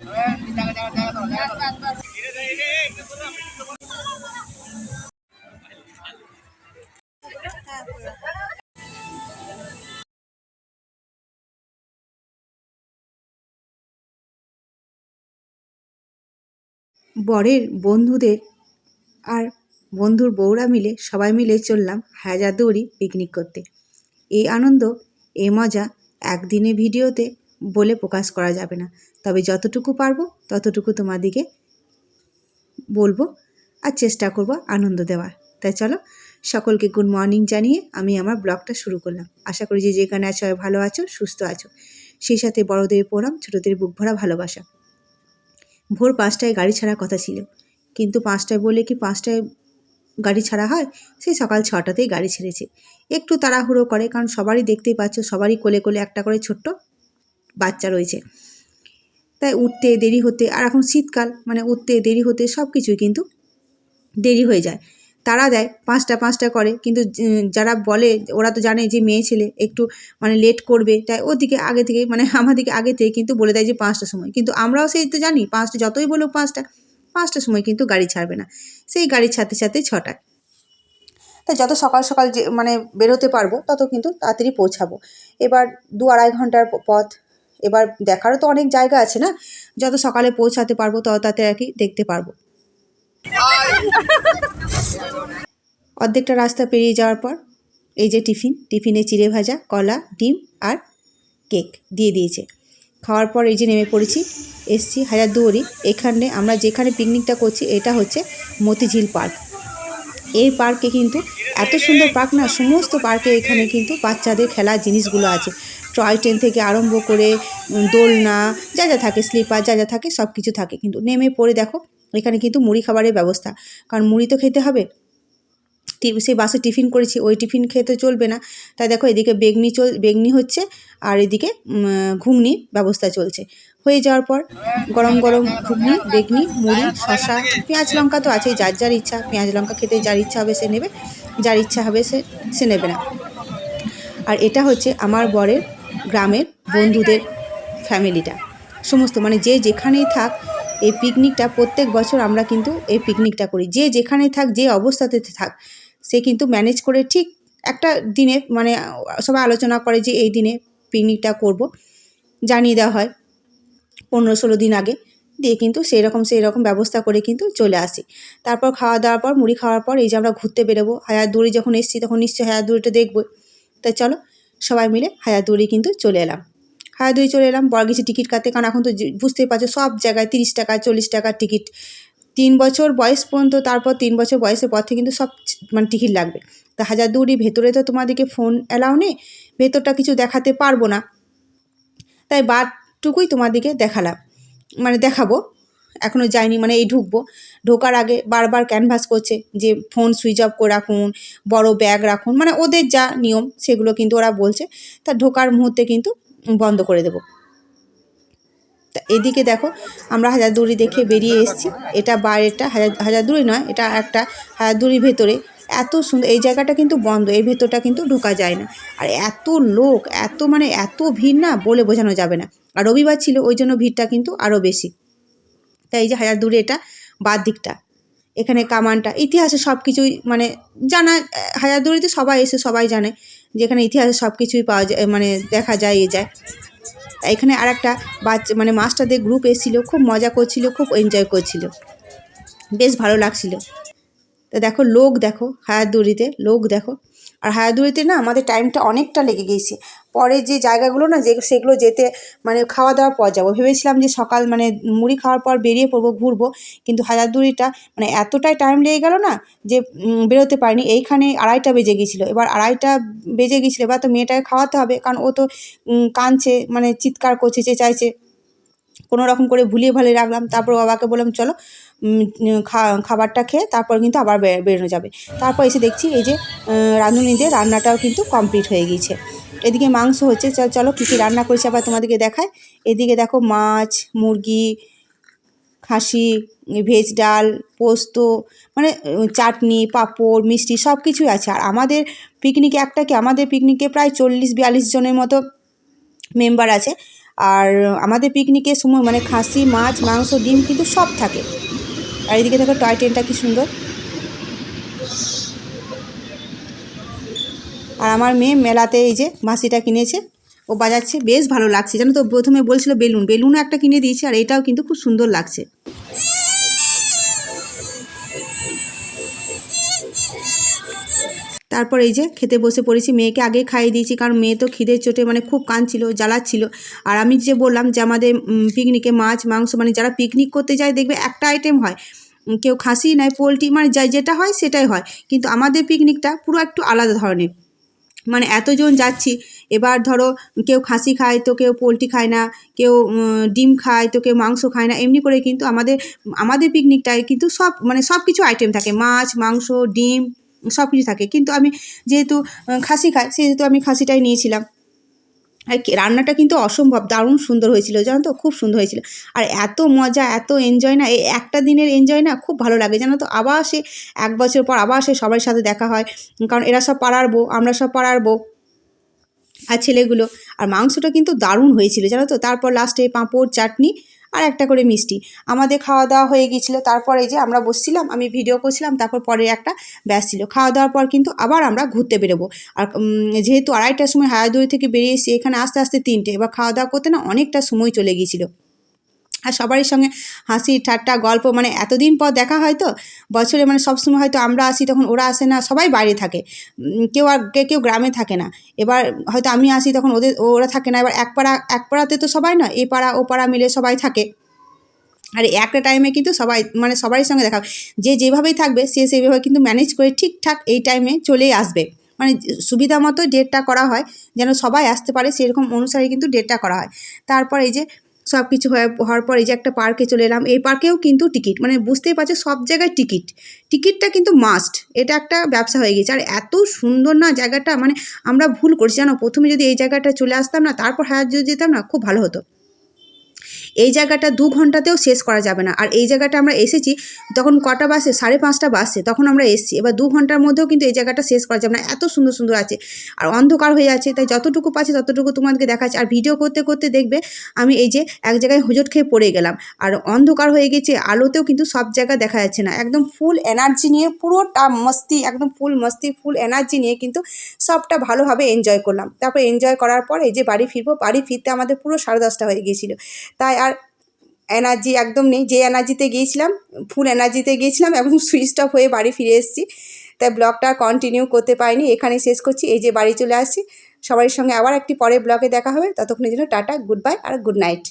বরের বন্ধুদের আর বন্ধুর বউরা মিলে, সবাই মিলে চললাম হাজারদুয়ারি পিকনিক করতে। এই আনন্দ এ মজা একদিনে ভিডিওতে বলে প্রকাশ করা যাবে না। তবে যতটুকু পারব, ততটুকু তোমাদিকে বলব আর চেষ্টা করব আনন্দ দেওয়ার। তাই চলো, সকলকে গুড মর্নিং জানিয়ে আমি আমার ব্লগটা শুরু করলাম। আশা করি যে যেখানে আছো ভালো আছো, সুস্থ আছো। সেই সাথে বড়দের প্রণাম, ছোটদের বুক ভরা ভালোবাসা। ভোর পাঁচটায় গাড়ি ছাড়ার কথা ছিল। কিন্তু পাঁচটায় বলে কি পাঁচটায় গাড়ি ছাড়া হয়? সেই সকাল ছটাতেই গাড়ি ছেড়েছে। একটু তাড়াহুড়ো করে, কারণ সবারই দেখতেই পাচ্ছ, সবারই কোলে কোলে একটা করে ছোট্ট বাচ্চা রয়েছে। তাই উঠতে দেরি হতে আর এখন শীতকাল মানে উঠতে দেরি হতে সব কিছুই কিন্তু দেরি হয়ে যায়। তারা দেয় পাঁচটা পাঁচটা করে, কিন্তু যারা বলে, ওরা তো জানে যে মেয়ে ছেলে, একটু মানে লেট করবে, তাই ওদিকে আগে থেকে মানে আমাদেরকে আগে থেকে কিন্তু বলে দেয় যে পাঁচটার সময়। কিন্তু আমরাও সেই তো জানি, পাঁচটা যতই বলুক পাঁচটা, পাঁচটার সময় কিন্তু গাড়ি ছাড়বে না। সেই গাড়ি ছাড়তে ছাড়তে ছটায়। তাই যত সকাল সকাল যে মানে বেরোতে পারব, তত কিন্তু তাড়াতাড়ি পৌঁছাবো। এবার দু আড়াই ঘণ্টার পথ এবার দেখারও তো অনেক জায়গা আছে না? যত সকালে পৌঁছাতে পারব তত তাতে আর কি দেখতে পারব। অর্ধেকটা রাস্তা পেরিয়ে যাওয়ার পর এই যে টিফিন, টিফিনে চিড়ে ভাজা, কলা, ডিম আর কেক দিয়ে দিয়েছে। খাওয়ার পর এই যে নেমে পড়েছি, এসছি হাজারদুয়ারি। এখানে আমরা যেখানে পিকনিকটা করছি এটা হচ্ছে মতিঝিল পার্ক। এই পার্কে কিন্তু এত সুন্দর পার্ক না, সমস্ত পার্কে এখানে কিন্তু বাচ্চাদের খেলার জিনিসগুলো আছে। টয় ট্রেন থেকে আরম্ভ করে দোলনা, যা যা থাকে, স্লিপার, যা যা থাকে, সব কিছু থাকে। কিন্তু নেমে পড়ে দেখো, এখানে কিন্তু মুড়ি খাবারের ব্যবস্থা। কারণ মুড়ি তো খেতে হবে। সেই বাসে টিফিন করেছি, ওই টিফিন খেতে চলবে না। তাই দেখো, এদিকে বেগনি চল, বেগনি হচ্ছে, আর এদিকে ঘুগনি ব্যবস্থা চলছে। হয়ে যাওয়ার পর, গরম গরম ঘুগনি, বেগনি, মুড়ি শশা পেঁয়াজ লঙ্কা তো আছেই, যার যার ইচ্ছা। পেঁয়াজ লঙ্কা খেতে যার ইচ্ছা হবে, সে নেবে। যার ইচ্ছা হবে, সে সে নেবে না। আর এটা হচ্ছে আমার বরের গ্রামের বন্ধুদের ফ্যামিলিটা। সমস্ত মানে যে যেখানেই থাক, এই পিকনিকটা প্রত্যেক বছর আমরা কিন্তু এই পিকনিকটা করি। যে যেখানেই থাক, যে অবস্থাতে থাক, সে কিন্তু ম্যানেজ করে ঠিক একটা দিনে মানে সবাই আলোচনা করে যে এই দিনে পিকনিকটা করব। জানিয়ে দেওয়া হয় পনেরো ষোলো দিন আগে। দিয়ে কিন্তু সেই রকম সেই রকম ব্যবস্থা করে কিন্তু চলে আসি। তারপর খাওয়া দাওয়ার পর, মুড়ি খাওয়ার পর এই যে আমরা ঘুরতে বেরোবো হাজারদুয়ারি যখন এসেছি তখন নিশ্চয়ই হাজারদুয়ারিটা দেখব তাই চলো সবাই মিলে হাজারদুয়ারি কিন্তু চলে এলাম। হাজারদুয়ারি চলে এলাম বড় গেছি টিকিট কাটতে, কারণ এখন তো বুঝতেই পারছ, সব জায়গায় তিরিশ টাকা, চল্লিশ টাকার টিকিট। তিন বছর বয়স পর্যন্ত, তারপর তিন বছর বয়সের পর থেকে কিন্তু সব মানে টিকিট লাগবে। তা হাজারদুয়ারি ভেতরে তো তোমাদেরকে ফোন অ্যালাউ নেই, ভেতরটা কিছু দেখাতে পারব না। তাই বারটুকুই তোমাদেরকে দেখালাম মানে দেখাবো। এখনও যায়নি মানে এই ঢুকবো। ঢোকার আগে বারবার ক্যানভাস করছে যে ফোন সুইচ অফ করে রাখুন, বড় ব্যাগ রাখুন মানে ওদের যা নিয়ম সেগুলো কিন্তু ওরা বলছে। তা ঢোকার মুহূর্তে কিন্তু বন্ধ করে দেবো। তা এদিকে দেখো, আমরা হাজারদুয়ারি দেখে বেরিয়ে এসেছি। এটা বাইরেটা হাজার, হাজারদুয়ারি নয়, এটা একটা হাজারদুয়ারির ভেতরে। এত সুন্দর, এই জায়গাটা কিন্তু বন্ধ, এই ভেতরটা কিন্তু ঢোকা যায় না। আর এত লোক, এত মানে এত ভিড় না বলে বোঝানো যাবে না। আর রবিবার ছিল, ওই জন্য ভিড়টা কিন্তু আরও বেশি। তাই এই যে দূরে এটা বাদ দিকটা। এখানে কামানটা, ইতিহাসে সব কিছুই মানে জানা হাজারদুয়ারিতে সবাই এসে সবাই জানে যে এখানে ইতিহাসে সব কিছুই পাওয়া যায় মানে দেখা যায়, এ যায়। এখানে আর একটা বাচ্চা মানে মাস্টারদের গ্রুপ এসেছিল, খুব মজা করছিল, খুব এনজয় করছিল। বেশ ভালো লাগছিল। তা দেখো লোক দেখো হায়ারদুয়ারিতে লোক দেখো। আর হায়ারদুয়ারিতে না আমাদের টাইমটা অনেকটা লেগে গিয়েছে পরে যে জায়গাগুলো না যে সেগুলো যেতে মানে খাওয়া দাওয়ার পর যাব। ভেবেছিলাম যে সকাল মানে মুড়ি খাওয়ার পর বেরিয়ে পড়ব, ঘুরবো। কিন্তু হাজারদুয়ারিটা মানে এতটাই টাইম লেগে গেল না যে বেরোতে পারিনি। এইখানে আড়াইটা বেজে গিয়েছিল এবার আড়াইটা বেজে গিয়েছিল এবার তো মেয়েটাকে খাওয়াতে হবে। কারণ ও তো কাঁদছে মানে চিৎকার করছে, চেঁচাইছে। কোনো রকম করে ভুলিয়ে ভালিয়ে রাখলাম। তারপর বাবাকে বললাম, চলো খাবারটা খেয়ে তারপর কিন্তু আবার বেরোনো যাবে। তারপর এসে দেখছি এই যে রাঁধুনিদের রান্নাটাও কিন্তু কমপ্লিট হয়ে গিয়েছে। এদিকে মাংস হচ্ছে চল- চলো কী কী রান্না করেছে আবার তোমাদেরকে দেখায় এদিকে দেখো মাছ, মুরগি, খাসি, ভেজ ডাল, পোস্ত মানে চাটনি, পাঁপড়, মিষ্টি সব কিছুই আছে। আর আমাদের পিকনিকে একটা কি, আমাদের পিকনিকে প্রায় চল্লিশ বিয়াল্লিশ জনের মতো মেম্বার আছে। আর আমাদের পিকনিকের সময় মানে খাসি, মাছ, মাংস, ডিম কিন্তু সব থাকে। আর এদিকে দেখো টয় ট্রেনটা কি সুন্দর। আর আমার মেয়ে মেলাতে এই যে মাসিটা কিনেছে, ও বাজাচ্ছে, বেশ ভালো লাগছে। জানো তো, প্রথমে বলছিল বেলুন, বেলুনও একটা কিনে দিয়েছে, আর এটাও কিন্তু খুব সুন্দর লাগছে। তারপর এই যে খেতে বসে পড়েছি, মেয়েকে আগে খাইয়ে দিয়েছি, কারণ মেয়ে তো খিদের চোটে মানে খুব কাঁদছিল, জ্বালাচ্ছিল। আর আমি যে বললাম যে আমাদের পিকনিকে মাছ, মাংস মানে যারা পিকনিক করতে যায় দেখবে একটা আইটেম হয়। কেউ খাসি নেয় পোলট্রি মানে যাই যেটা হয় সেটাই হয়। কিন্তু আমাদের পিকনিকটা পুরো একটু আলাদা ধরনের। মানে এতজন যাচ্ছি, এবার ধরো কেউ খাসি খায় তো কেউ পোলট্রি খায় না, কেউ ডিম খায় তো কেউ মাংস খায় না, এমনি করে কিন্তু আমাদের আমাদের পিকনিকটায় কিন্তু সব মানে সব কিছু আইটেম থাকে। মাছ, মাংস, ডিম সব কিছু থাকে। কিন্তু আমি যেহেতু খাসি খাই, সেহেতু আমি খাসিটাই নিয়েছিলাম। আর রান্নাটা কিন্তু অসম্ভব, দারুণ সুন্দর হয়েছিল, জানো তো? খুব সুন্দর হয়েছিল। আর এত মজা, এত এনজয় না, এই একটা দিনের এনজয় না, খুব ভালো লাগে, জানো তো? আবার সে এক বছর পর আবার সে সবার সাথে দেখা হয়। কারণ এরা সব পাড়ার বউ, আমরা সব পাড়ার বউ আর ছেলেগুলো। আর মাংসটা কিন্তু দারুণ হয়েছিল, জানো তো? তারপর লাস্টে পাঁপড়, চাটনি আর একটা করে মিষ্টি। আমাদের খাওয়া দাওয়া হয়ে গিয়েছিল, তারপরে যে আমরা বসছিলাম, আমি ভিডিও করছিলাম, তারপর পরে একটা ব্যাস ছিল। খাওয়া দাওয়ার পর কিন্তু আবার আমরা ঘুরতে বেরোবো। আর যেহেতু আড়াইটার সময় হায়াদুরি থেকে বেরিয়ে এসে এখানে আস্তে আস্তে তিনটে, এবার খাওয়া দাওয়া করতে না অনেকটা সময় চলে গিয়েছিল। আর সবারই সঙ্গে হাসি, ঠাট্টা, গল্প মানে এতদিন পর দেখা হয় তো, বছরে মানে সবসময় হয়তো আমরা আসি তখন ওরা আসে না, সবাই বাইরে থাকে। কেউ আর কেউ গ্রামে থাকে না। এবার হয়তো আমি আসি তখন ওদের, ওরা থাকে না, এবার এক পাড়া, এক পাড়াতে তো সবাই না এ পাড়া, ও পাড়া মিলে সবাই থাকে। আর একটা টাইমে কিন্তু সবাই মানে সবারই সঙ্গে দেখা। যে যেভাবেই থাকবে, সে সেইভাবে কিন্তু ম্যানেজ করে ঠিকঠাক এই টাইমে চলেই আসবে। মানে সুবিধা মতো ডেটটা করা হয়, যেন সবাই আসতে পারে, সেরকম অনুসারে কিন্তু ডেটটা করা হয়। তারপর এই যে সব কিছু হওয়ার পর এই যে একটা পার্কে চলে এলাম। এই পার্কেও কিন্তু টিকিট মানে বুঝতেই পারছ সব জায়গায় টিকিট টিকিটটা কিন্তু মাস্ট এটা একটা ব্যবসা হয়ে গেছে। আর এত সুন্দর না জায়গাটা মানে আমরা ভুল করছি। জানো, প্রথমে যদি এই জায়গাটা চলে আসতাম না, তারপর যদি যেতাম না, খুব ভালো হতো। এই জায়গাটা দু ঘন্টাতেও শেষ করা যাবে না। আর এই জায়গাটা আমরা এসেছি, তখন কটা বাসে? সাড়ে পাঁচটা বাসে। তখন আমরা এসেছি। এবার দু ঘণ্টার মধ্যেও কিন্তু এই জায়গাটা শেষ করা যাবে না। এত সুন্দর সুন্দর আছে। আর অন্ধকার হয়ে আছে, তাই যতটুকু পাচ্ছি ততটুকু তোমাদেরকে দেখাচ্ছি। আর ভিডিও করতে করতে দেখবে, আমি এই যে এক জায়গায় হুজট খেয়ে পড়ে গেলাম। আর অন্ধকার হয়ে গেছে, আলোতেও কিন্তু সব জায়গা দেখা যাচ্ছে না। একদম ফুল এনার্জি নিয়ে, পুরোটা মস্তি, একদম ফুল মস্তি ফুল এনার্জি নিয়ে কিন্তু সবটা ভালোভাবে এনজয় করলাম। তারপর এনজয় করার পর এই যে বাড়ি ফিরবো, বাড়ি ফিরতে আমাদের পুরো সাড়ে দশটা হয়ে গিয়েছিল। তাই আর এনার্জি একদম নেই, যে এনার্জিতে গিয়েছিলাম ফুল এনার্জিতে গিয়েছিলাম এবং সুইচ অফ হয়ে বাড়ি ফিরে এসেছি। তাই ব্লগটা কন্টিনিউ করতে পারিনি, এখানে শেষ করছি, এই যে বাড়ি চলে আসছি। সবার সঙ্গে আবার একটি পরে ব্লগে দেখা হবে, ততক্ষণের জন্য টাটা গুড বাই আর গুড নাইট